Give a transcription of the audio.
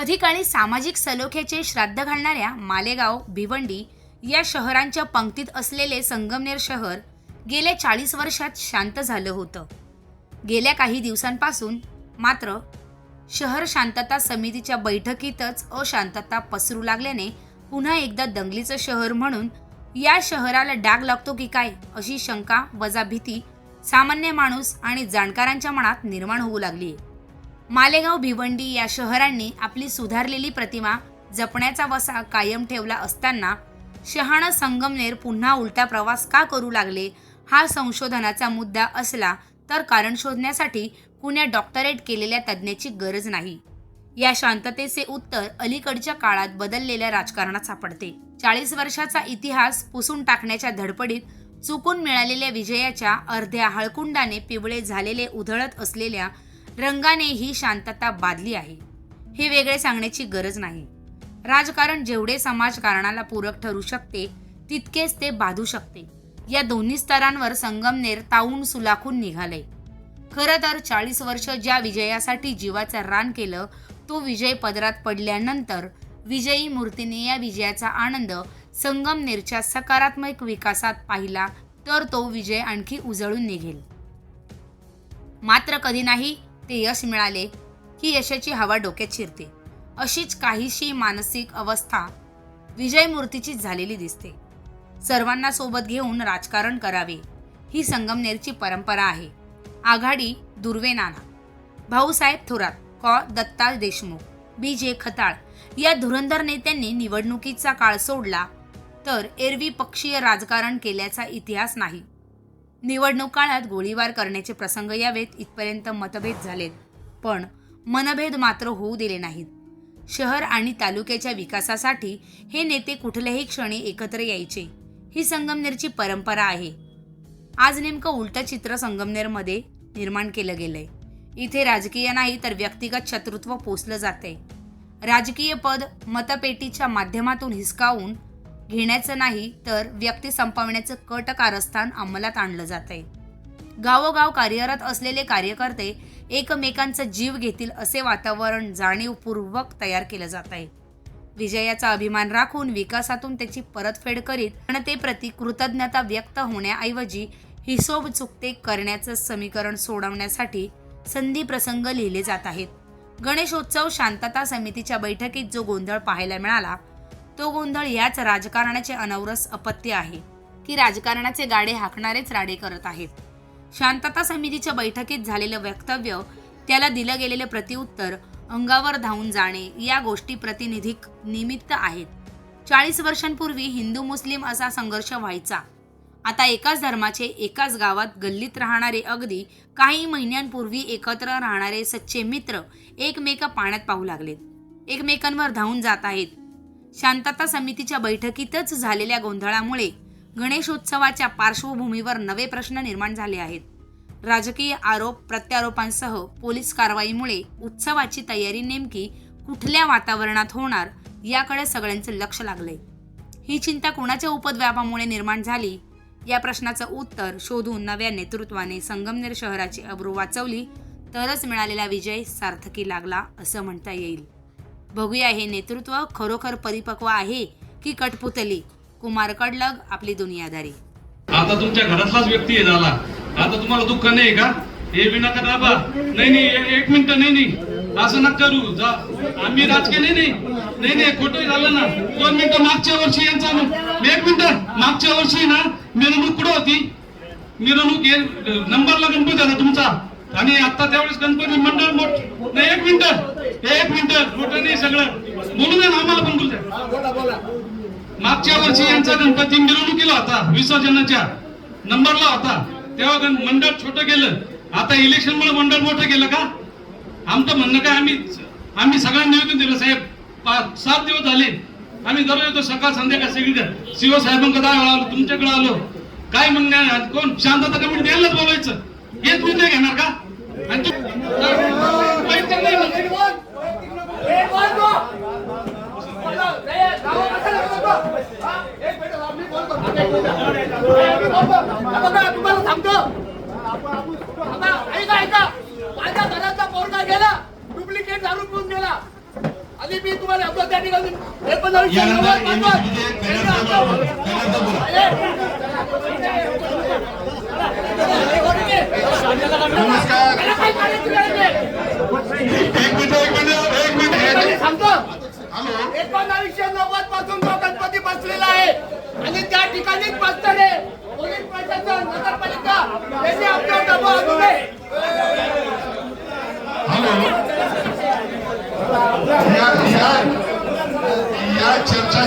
कधी सामाजिक सलोख्याचे श्राद्ध घालणाऱ्या मालेगाव भिवंडी या शहरांच्या पंक्तीत असलेले संगमनेर शहर गेल्या चाळीस वर्षात शांत झालं होतं. गेल्या काही दिवसांपासून मात्र शहर शांतता समितीच्या बैठकीतच अशांतता पसरू लागल्याने पुन्हा एकदा दंगलीचं शहर म्हणून या शहराला डाग लागतो की काय अशी शंका वजा भीती सामान्य माणूस आणि जाणकारांच्या मनात निर्माण होऊ लागली आहे मालेगाव भिवंडी या शहरांनी आपली सुधारलेली प्रतिमा जपण्याचा वसा कायम ठेवला असताना शहाणा संगमनेर पुन्हा उलटा प्रवास का करू लागले हा संशोधनाचा मुद्दा असला तर कारण शोधण्यासाठी कुण्या डॉक्टरेट केलेल्या तज्ज्ञाची गरज नाही. या शांततेचे उत्तर अलीकडच्या काळात बदललेल्या राजकारणात सापडते. चाळीस वर्षाचा इतिहास पुसून टाकण्याच्या धडपडीत चुकून मिळालेल्या विजयाच्या अर्ध्या हळकुंडाने पिवळे झालेले उधळत असलेल्या रंगाने ही शांतता बादली आहे. हे वेगळे सांगण्याची गरज नाही. राजकारण जेवढे समाजकारणाला पूरक ठरू शकते तितकेच ते बाधू शकते. या दोन्ही स्तरांवर संगमनेर ताऊन सुलाखून निघाले खरं तर चाळीस वर्ष ज्या विजयासाठी जीवाचं रान केलं तो विजय पदरात पडल्यानंतर विजयी मूर्तीने या विजयाचा आनंद संगमनेरच्या सकारात्मक विकासात पाहिला तर तो विजय आणखी उजळून निघेल. मात्र कधी नाही ते यश मिळाले की यशाची हवा डोक्यात शिरते. अशीच काहीशी मानसिक अवस्था विजयमूर्तीचीच झालेली दिसते. सर्वांना सोबत घेऊन राजकारण करावे ही संगमनेरची परंपरा आहे. आघाडी दुर्वे नाना भाऊसाहेब थोरात कॉ. दत्ता देशमुख बी. जे. खताळ या धुरंधर नेत्यांनी निवडणुकीचा काळ सोडला तर एरवी पक्षीय राजकारण केल्याचा इतिहास नाही. निवडणूक काळात गोळीबार करण्याचे प्रसंग यावेत इथपर्यंत मतभेद झालेत. पण मनभेद मात्र होऊ दिले नाहीत. शहर आणि तालुक्याच्या विकासासाठी हे नेते कुठल्याही क्षणी एकत्र यायचे. ही संगमनेरची परंपरा आहे. आज नेमकं उलटं चित्र संगमनेरमध्ये निर्माण केलं गेलंय. इथे राजकीय नाही तर व्यक्तिगत शत्रुत्व पोचलं जाते राजकीय पद मतपेटीच्या माध्यमातून हिसकावून घेण्याचं नाही तर व्यक्ती संपवण्याचं कट कारस्थान अंमलात आणलं जात आहे गावोगाव कार्यरत असलेले कार्यकर्ते एकमेकांचा जीव घेतील असे वातावरण जाणीवपूर्वक तयार केलं जात आहे विजयाचा अभिमान राखून विकासातून त्याची परतफेड करीत जनतेप्रती कृतज्ञता व्यक्त होण्याऐवजी हिशोब चुकते करण्याचं समीकरण सोडवण्यासाठी संधी प्रसंग लिहिले जात आहेत. गणेशोत्सव शांतता समितीच्या बैठकीत जो गोंधळ पाहायला मिळाला तो गोंधळ याच राजकारणाचे अनवरस अपत्य आहे. की राजकारणाचे गाडे हाकणारेच राडे करत आहेत. शांतता समितीच्या बैठकीत झालेलं वक्तव्य त्याला दिलं गेलेलं प्रतिउत्तर अंगावर धावून जाणे या गोष्टी प्रतिनिधिक निमित्त आहेत. चाळीस वर्षांपूर्वी हिंदू मुस्लिम असा संघर्ष व्हायचा. आता एकाच धर्माचे एकाच गावात गल्लीत राहणारे अगदी काही महिन्यांपूर्वी एकत्र राहणारे सच्चे मित्र एकमेका पाण्यात पाहू लागलेत. एकमेकांवर धावून जात आहेत. शांतता समितीच्या बैठकीतच झालेल्या गोंधळामुळे गणेशोत्सवाच्या पार्श्वभूमीवर नवे प्रश्न निर्माण झाले आहेत. राजकीय आरोप प्रत्यारोपांसह पोलीस कारवाईमुळे उत्सवाची तयारी नेमकी कुठल्या वातावरणात होणार याकडे सगळ्यांचं लक्ष लागलंय. ही चिंता कोणाच्या उपद्व्यापामुळे निर्माण झाली? या प्रश्नाचं उत्तर शोधून नव्या नेतृत्वाने संगमनेर शहराची अब्रू वाचवली तरच मिळालेला विजय सार्थकी लागला असं म्हणता येईल. बघूया हे नेतृत्व खरोखर परिपक्व आहे की कटपुतली कुमार कडलग आपली दुनियादारी. आता तुमच्या घरातलाच व्यक्ती आहे झाला आता तुम्हाला दुःख नाही का? हे बी नका दाबा. नाही नाही एक मिनिट नाही नाही. असं नका करू. जा. आम्ही राजकीय नाही नाही. नाही नाही खोटं झालं ना. दोन मिनिटं मागच्या वर्षी यांचा एक मिनिट मागच्या वर्षी ना मिरवणूक कुठं होती? मिरवणूक हे नंबरला गणपती झाला तुमचा. आणि आता त्यावेळेस गणपती मंडळ मोठ नाही एक मिनिट. एक मिनिट. मोठ नाही सगळं. बोलू द्या आम्हाला पण बोलू द्या मागच्या वर्षी यांचा गणपती मिरवणुकीला होता. विसर्जनाच्या नंबरला होता. तेव्हा मंडळ छोट गेलं आता इलेक्शन मुळे मंडळ मोठं गेलं का? आमचं म्हणणं काय आम्ही आम्ही सगळ्यांना निवेदन दिलं साहेब पाच सात दिवस झाले. आम्ही दररोज येतो सकाळ संध्याकाळ सगळी शिवसाहेबांकडे आलो आलो तुमच्याकडे आलो. काय म्हणणे कोण? शांतता कमिटी द्यायलाच बोलायचं. हेच मुद्दे घेणार का? ऐका ऐका. माझ्या घराचा गेला डुप्लिकेट दारू पिऊन गेला. आणि मी तुम्हाला आपलं त्या ठिकाणी नमस्कार. चर्चा